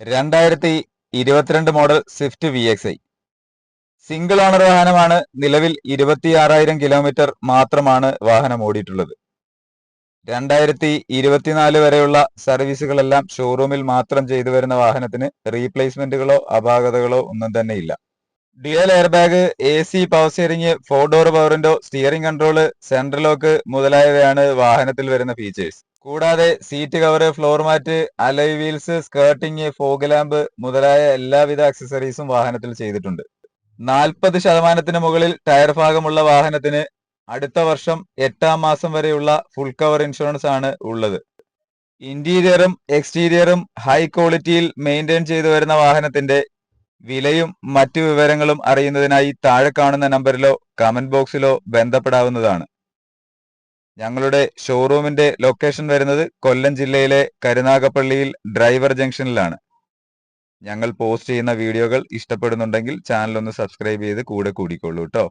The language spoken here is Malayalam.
രണ്ടായിരത്തി ഇരുപത്തിരണ്ട് model Swift V X I single owner വാഹനമാണ്. നിലവിൽ ഇരുപത്തിയാറായിരം കിലോമീറ്റർ മാത്രമാണ് വാഹനം ഓടിയിട്ടുള്ളത്. രണ്ടായിരത്തി ഇരുപത്തിനാല് വരെയുള്ള സർവീസുകളെല്ലാം ഷോറൂമിൽ മാത്രം ചെയ്തു വരുന്ന വാഹനത്തിന് റീപ്ലേസ്മെന്റുകളോ അപാകതകളോ ഒന്നും തന്നെ ഇല്ല. Dual air bag A C power steering four door power window steering control central lock മുതലായവയാണ് വാഹനത്തിൽ വരുന്ന ഫീച്ചേഴ്സ് കൂടാതെ സീറ്റ് കവർ ഫ്ലോർ മാറ്റ് അലൈ വീൽസ് സ്കേർട്ടിംഗ് ഫോഗ് ലാമ്പ് മുതലായ എല്ലാവിധ അക്സസറീസും വാഹനത്തിൽ ചെയ്തിട്ടുണ്ട്. നാൽപ്പത് ശതമാനത്തിന് മുകളിൽ ടയർ ഭാഗമുള്ള വാഹനത്തിന് അടുത്ത വർഷം എട്ടാം മാസം വരെയുള്ള ഫുൾ കവർ ഇൻഷുറൻസ് ആണ് ഉള്ളത്. ഇന്റീരിയറും എക്സ്റ്റീരിയറും ഹൈ ക്വാളിറ്റിയിൽ മെയിന്റെയിൻ ചെയ്തു വരുന്ന വാഹനത്തിന്റെ വിലയും മറ്റു വിവരങ്ങളും അറിയുന്നതിനായി താഴെ കാണുന്ന നമ്പറിലോ കമന്റ് ബോക്സിലോ ബന്ധപ്പെടാവുന്നതാണ്. ഞങ്ങളുടെ ഷോറൂമിന്റെ ലൊക്കേഷൻ വരുന്നത് കൊല്ലം ജില്ലയിലെ കരുനാഗപ്പള്ളിയിൽ ഡ്രൈവർ ജംഗ്ഷനിലാണ്. ഞങ്ങൾ പോസ്റ്റ് ചെയ്യുന്ന വീഡിയോകൾ ഇഷ്ടപ്പെടുന്നുണ്ടെങ്കിൽ ചാനൽ ഒന്ന് സബ്സ്ക്രൈബ് ചെയ്ത് കൂടെ കൂടിക്കോളൂ കേട്ടോ